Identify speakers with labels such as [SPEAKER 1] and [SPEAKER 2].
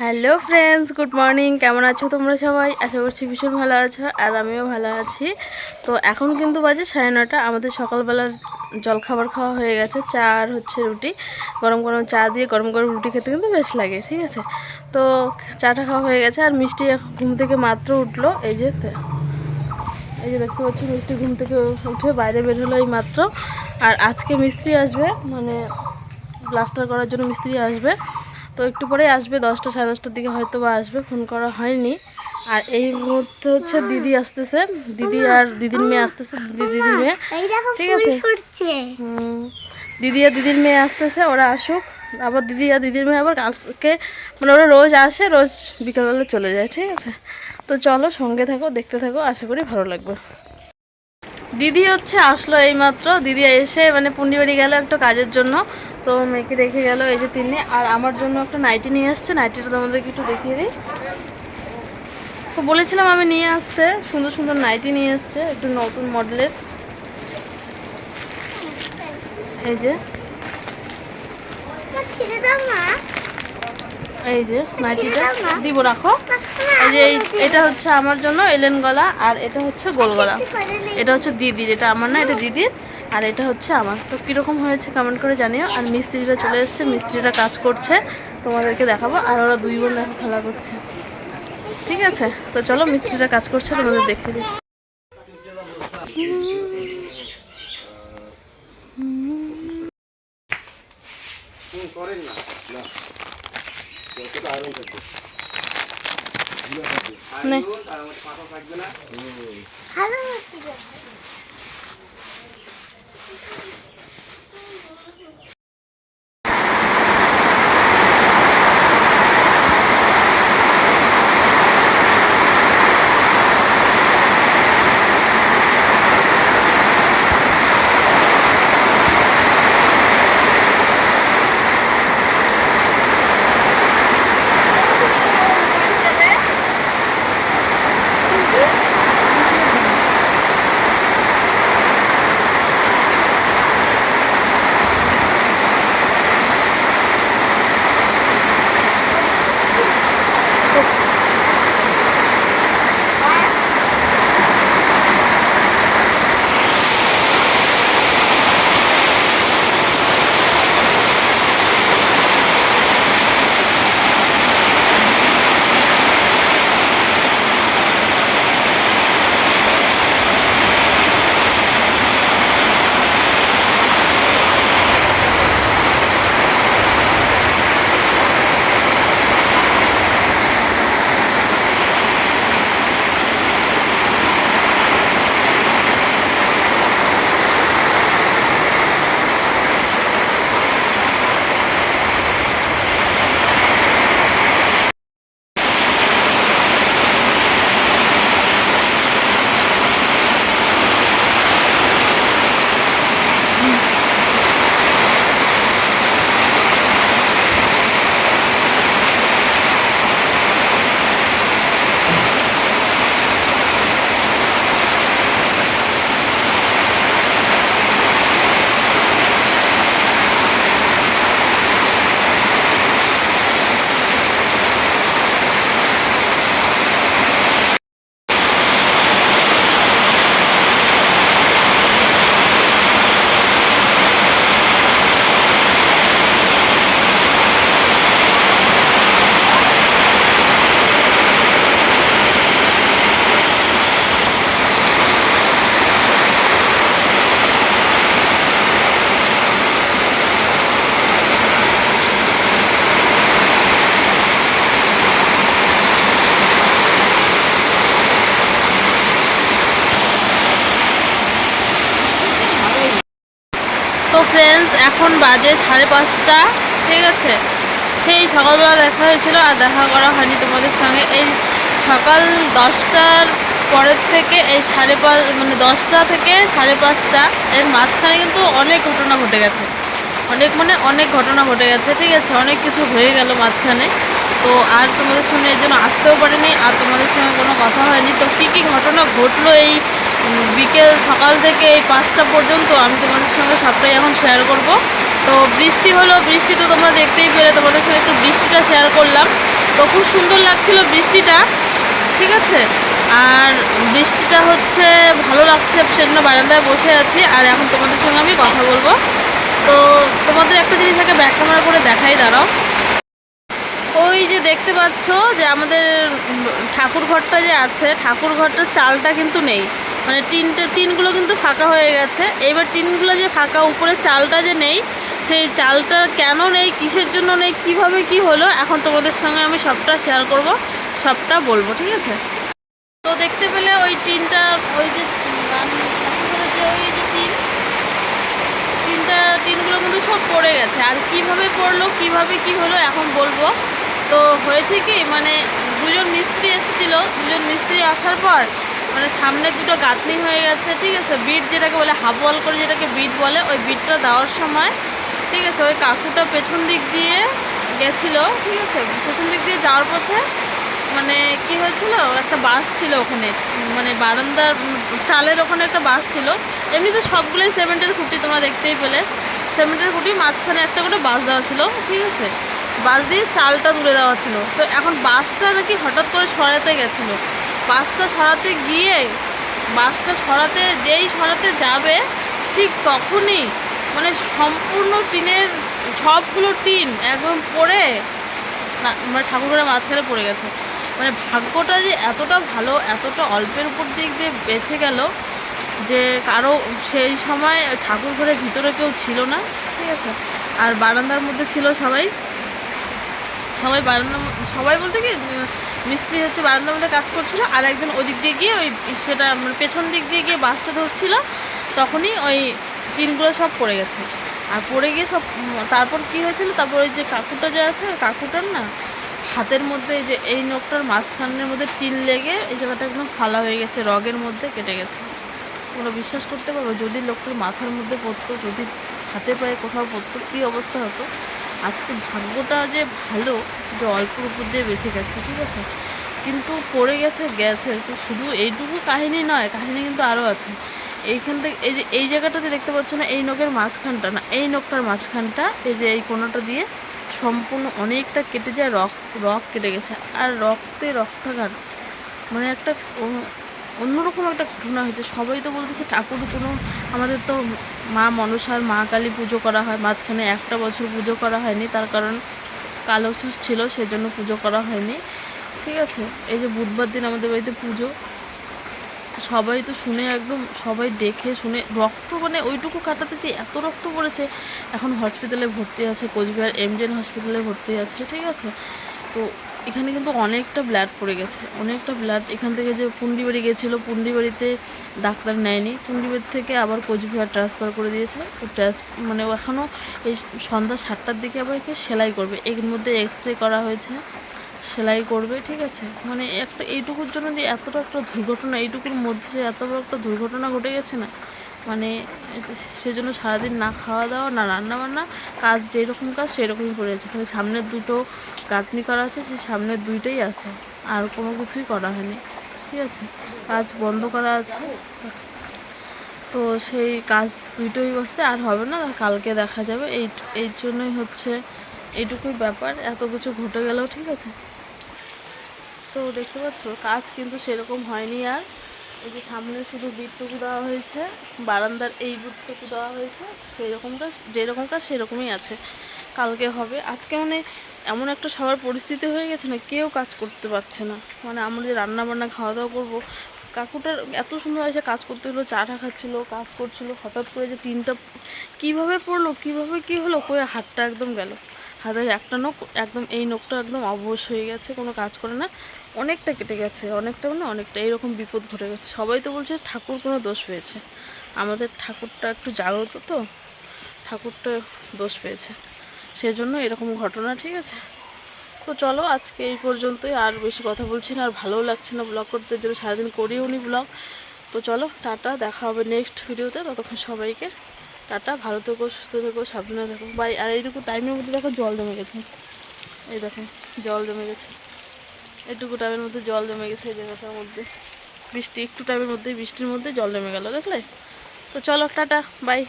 [SPEAKER 1] Hello friends good morning কেমন আছো তোমরা সবাই? আশা করছি ভীষণ ভালো আছো আর আমিও ভালো আছি। তো এখন কিন্তু বাজে সাড়ে নটা। আমাদের সকালবেলার জলখাবার খাওয়া হয়ে গেছে। চা আর হচ্ছে রুটি। গরম গরম চা দিয়ে গরম গরম রুটি খেতে কিন্তু বেশ লাগে, ঠিক আছে? তো চাটা খাওয়া হয়ে গেছে আর মিষ্টি ঘুম থেকে মাত্র উঠল। এই যে এই যে দেখতে পাচ্ছি, মিষ্টি ঘুম থেকে উঠে বাইরে বের হলো এই মাত্র। আর আজকে মিস্ত্রি আসবে মানে প্লাস্টার করার জন্য মিস্ত্রি আসবে। তো একটু পরে আসবে দশটা সাড়ে দশটার দিকে হয়তো বা আসবে ফোন করা হয়নি। আর এই মুহূর্তে হচ্ছে দিদি আসতেছে দিদি আর দিদির মেয়ে আসতেছে দিদি দিদির মেয়ে। ঠিক আছে। দিদি আর দিদির মেয়ে আসতেছে ওরা আসুক। আবার দিদি আর দিদির মেয়ে আবার আজকে মানে ওরা রোজ আসে রোজ বিকালবেলা চলে যায় ঠিক আছে? তো চলো সঙ্গে থাকো দেখতে থাকো আশা করি ভালো লাগবে। দিদি হচ্ছে আসলো এইমাত্র দিদি এসে মানে পুন্ডি বাড়ি গেল একটু কাজের জন্য। তো মেয়েকে রেখে গেল এই যে তিনি আর আমার জন্য একটা নাইটি নিয়ে আসছে। নাইটিটা তোমাদেরকে একটু দেখিয়ে দিই। তো বলেছিলাম আমি নিয়ে আসতে। সুন্দর সুন্দর নাইটি নিয়ে এসছে একটু নতুন মডেলের। এই যে। এই যে নাইটিটা। দিব রাখো। এই যে এটা হচ্ছে আমার জন্য এলেন গলা আর এটা হচ্ছে গোল গলা এটা হচ্ছে দিদির। এটা আমার না এটা দিদির। আর এটা হচ্ছে আমার। তো কীরকম হয়েছে কমেন্ট করে জানিও। আর মিস্ত্রিরা চলে এসছে, মিস্ত্রিরা কাজ করছে, তোমাদেরকে দেখাবো। আর ওরা দুই বোন দেখো খেলা করছে। ঠিক আছে? তো চলো, মিস্ত্রিরা কাজ করছে, তোমাদের দেখে দিই। নে। এখন বাজে সাড়ে পাঁচটা, ঠিক আছে? সেই সকালবেলা দেখা হয়েছিল আর দেখা করা হয়নি তোমাদের সঙ্গে। এই সকাল দশটার পরের থেকে এই সাড়ে পাঁচ মানে দশটা থেকে সাড়ে পাঁচটা, এর মাঝখানে কিন্তু অনেক ঘটনা ঘটে গেছে। অনেক মানে অনেক ঘটনা ঘটে গেছে, ঠিক আছে? অনেক কিছু হয়ে গেল মাঝখানে। তো আর তোমাদের সঙ্গে এই জন্য আসতেও পারিনি, আর তোমাদের সঙ্গে কোনো কথা হয়নি। তো কী কী ঘটনা ঘটলো এই বিকেল সকাল থেকে এই পাঁচটা পর্যন্ত আমি তোমাদের সঙ্গে সবটাই এখন শেয়ার করব। তো বৃষ্টি হলো, বৃষ্টি তো তোমরা দেখতেই পেলে, তোমাদের সঙ্গে একটু বৃষ্টিটা শেয়ার করলাম। তো খুব সুন্দর লাগছিল বৃষ্টিটা, ঠিক আছে? আর বৃষ্টিটা হচ্ছে, ভালো লাগছে, সেজন্য বারান্দায় বসে আছি, আর এখন তোমাদের সঙ্গে আমি কথা বলব। তো তোমাদের একটা জিনিস আগে ব্যাক ক্যামেরা করে দেখাই, দাঁড়াও। ওই যে দেখতে পাচ্ছ যে আমাদের ঠাকুর ঘরটা যে আছে, ঠাকুর ঘরটার চালটা কিন্তু নেই। মানে টিনটা টিনগুলো কিন্তু ফাঁকা হয়ে গেছে। এবার টিনগুলো যে ফাঁকা, উপরে চালটা যে নেই, সেই চালটা কেন নেই, কিসের জন্য নেই, কীভাবে কি হলো, এখন তোমাদের সঙ্গে আমি সবটা শেয়ার করব, সবটা বলব, ঠিক আছে? তো দেখতে পেলে ওই টিনটা, ওই যে ওই যে টিন, টিনটা, টিনগুলো কিন্তু সব পড়ে গেছে। আর কীভাবে পড়ল, কীভাবে কি হলো, এখন বলব। তো হয়েছে কি মানে দুজন মিস্ত্রি এসেছিল, দুজন মিস্ত্রি আসার পর মানে সামনে দুটো গাঁথনি হয়ে গেছে, ঠিক আছে? বিট যেটাকে বলে হাফ ওয়াল করে যেটাকে বিট বলে, ওই বিটটা দেওয়ার সময়, ঠিক আছে? ওই কাকুটা পেছন দিক দিয়ে গেছিল, ঠিক আছে? পেছন দিক দিয়ে যাওয়ার পথে মানে কি হয়েছিল? একটা বাস ছিল ওখানে মানে বারান্দার চালের ওখানে একটা বাস ছিল। এমনি তো সবগুলোই সিমেন্টের খুঁটি, তোমরা দেখতেই পেলে। সিমেন্টের খুঁটি, মাঝখানে একটা করে বাস দেওয়া ছিল, ঠিক আছে? বাস দিয়ে চালটা তুলে দেওয়া ছিল। তো এখন বাসটা নাকি হঠাৎ করে সরাতে গেছিল। বাসটা সরাতে গিয়ে, বাসটা সরাতে যেই সরাতে যাবে, ঠিক তখনই মানে সম্পূর্ণ টিনের সবগুলো টিন একদম পড়ে মানে ঠাকুরঘরের মাঝখানে পড়ে গেছে। মানে ভাগ্যটা যে এতটা ভালো, এতটা অল্পের উপর দিক দিয়ে বেঁচে গেল যে কারও সেই সময় ঠাকুর ঘরের ভিতরে কেউ ছিল না। ঠিক আছে? আর বারান্দার মধ্যে ছিল সবাই। সবাই বারান্দা, সবাই বলতে কি মিস্ত্রি হচ্ছে বারান্দার মধ্যে কাজ করছিল, আর একজন ওদিক দিয়ে গিয়ে ওই সেটা মানে পেছন দিক দিয়ে গিয়ে বাসটা ধরছিল, তখনই ওই টিনগুলো সব পড়ে গেছে। আর পড়ে গিয়ে সব তারপর কি হয়েছিল, তারপর ওই যে কাকুটা যে আছে, কাকুটার না হাতের মধ্যে এই যে, এই নখটার মাঝখানের মধ্যে টিন লেগে এই জায়গাটা একদম ফালা হয়ে গেছে, রগের মধ্যে কেটে গেছে। তোমরা বিশ্বাস করতে পারব, যদি লোকটার মাথার মধ্যে পড়তো, যদি হাতে পায়ে কোথাও পড়তো, কী অবস্থা হতো? আজকে ভাগ্যটা যে ভালো, যে অল্পর উপর দিয়ে বেঁচে গেছে, ঠিক আছে? কিন্তু পড়ে গেছে গেছে। তো শুধু এইটুকু কাহিনী নয়, কাহিনী কিন্তু আরও আছে। এইখান থেকে, এই যে, এই জায়গাটাতে দেখতে পাচ্ছ না, এই নখের মাঝখানটা না, এই নখটার মাঝখানটা, এই যে এই কোনাটা দিয়ে সম্পূর্ণ অনেকটা কেটে যায়, রক রক কেটে গেছে। আর রক্তে রক্তাঘাত মানে একটা অন্যরকম একটা ঘটনা হয়েছে। সবাই তো বলতেছে ঠাকুর কোনো, আমাদের তো মা মনসার মা কালী পুজো করা হয়, মাঝখানে একটা বছর পুজো করা হয়নি, তার কারণ কালো সুস ছিল, সেজন্য পুজো করা হয়নি। ঠিক আছে, এই যে বুধবার দিন আমাদের বাড়িতে পুজো। সবাই তো শুনে একদম, সবাই দেখে শুনে, রক্ত মানে ওইটুকু কাটাতে যে এত রক্ত পড়েছে, এখন হসপিটালে ভর্তি আছে, কোচবিহার এমজেন হসপিটালে ভর্তি আছে, ঠিক আছে? তো এখানে কিন্তু অনেকটা ব্লাড পড়ে গেছে। অনেকটা ব্লাড এখান থেকে যে পুন্ডিবাড়ি গেছিল, পুন্ডিবাড়িতে ডাক্তার নেয়নি। পুন্ডিবাড়ি থেকে আবার কোচবিহার ট্রান্সফার করে দিয়েছে। মানে এখনও এই সন্ধ্যা সাতটার দিকে আবার একে সেলাই করবে। এর মধ্যে এক্স রে করা হয়েছে। সেলাই করবে, ঠিক আছে? মানে একটা এইটুকুর জন্য যে এতটা একটা দুর্ঘটনা, এইটুকুর মধ্যে এত বড় একটা দুর্ঘটনা ঘটে গেছে না মানে সেজন্য সারাদিন না খাওয়া দাওয়া না রান্না বান্না কাজ যেরকম কাজ সেরকমই পড়ে আছে। খালি সামনের দুটো গাঁথনি করা আছে, সেই সামনের দুইটাই আছে। আর কোনো কিছুই করা হয়নি। ঠিক আছে? কাজ বন্ধ করা আছে। তো সেই কাজ দুইটোই বসছে, আর হবে না, কালকে দেখা যাবে। এই এই জন্যই হচ্ছে এইটুকুই ব্যাপার। এত কিছু ঘটে গেলেও ঠিক আছে। তো দেখতে পাচ্ছ, কাজ কিন্তু সেরকম হয়নি আর। এই যে সামনে শুধু বিটটুকু দেওয়া হয়েছে, বারান্দার এই বুটটুকু দেওয়া হয়েছে সেই রকম কাজ, যেরকম কাজ সেরকমই আছে। কালকে হবে। আজকে মানে এমন একটা সবার পরিস্থিতি হয়ে গেছে না, কেউ কাজ করতে পারছে না। মানে আমরা যে রান্না বান্না খাওয়া দাওয়া করব, কাকুটার এত সুন্দর এসে কাজ করতে হলো, চা চাটা খাচ্ছিল, কাজ করছিল, হঠাৎ করে যে টিনটা কীভাবে পড়ল, কীভাবে কী হলো করে হাতটা একদম গেল। হাতের একটা নখ, একদম এই নখটা একদম অবশ হয়ে গেছে, কোনো কাজ করে না। অনেকটা কেটে গেছে অনেকটা মানে অনেকটা এইরকম বিপদ ঘটে গেছে। সবাই তো বলছে ঠাকুর কোনো দোষ পেয়েছে। আমাদের ঠাকুরটা একটু জাগ্রত তো, ঠাকুরটা দোষ পেয়েছে। সেজন্য এরকম ঘটনা, ঠিক আছে? তো চলো আজকে এই পর্যন্তই, আর বেশি কথা বলছি না, আর ভালোও লাগছে না ব্লগ করতে জন্য সারাদিন করিও নি ব্লগ তো চলো, টাটা, দেখা হবে নেক্সট ভিডিওতে ততক্ষণ সবাইকে টাটা, ভালো থেকো, সুস্থ থেকো, সাবধানে থেকো। বাই, আর এইটুকু টাইমের মধ্যে দেখো জল জমে গেছে। এই দেখো, জল জমে গেছে। এইটুকু টাইমের মধ্যে জল জমে গেছে এই জায়গাটার মধ্যে। বৃষ্টি, একটু টাইমের মধ্যে বৃষ্টির মধ্যে জল জমে গেল, দেখলে? তো চলো, টাটা বাই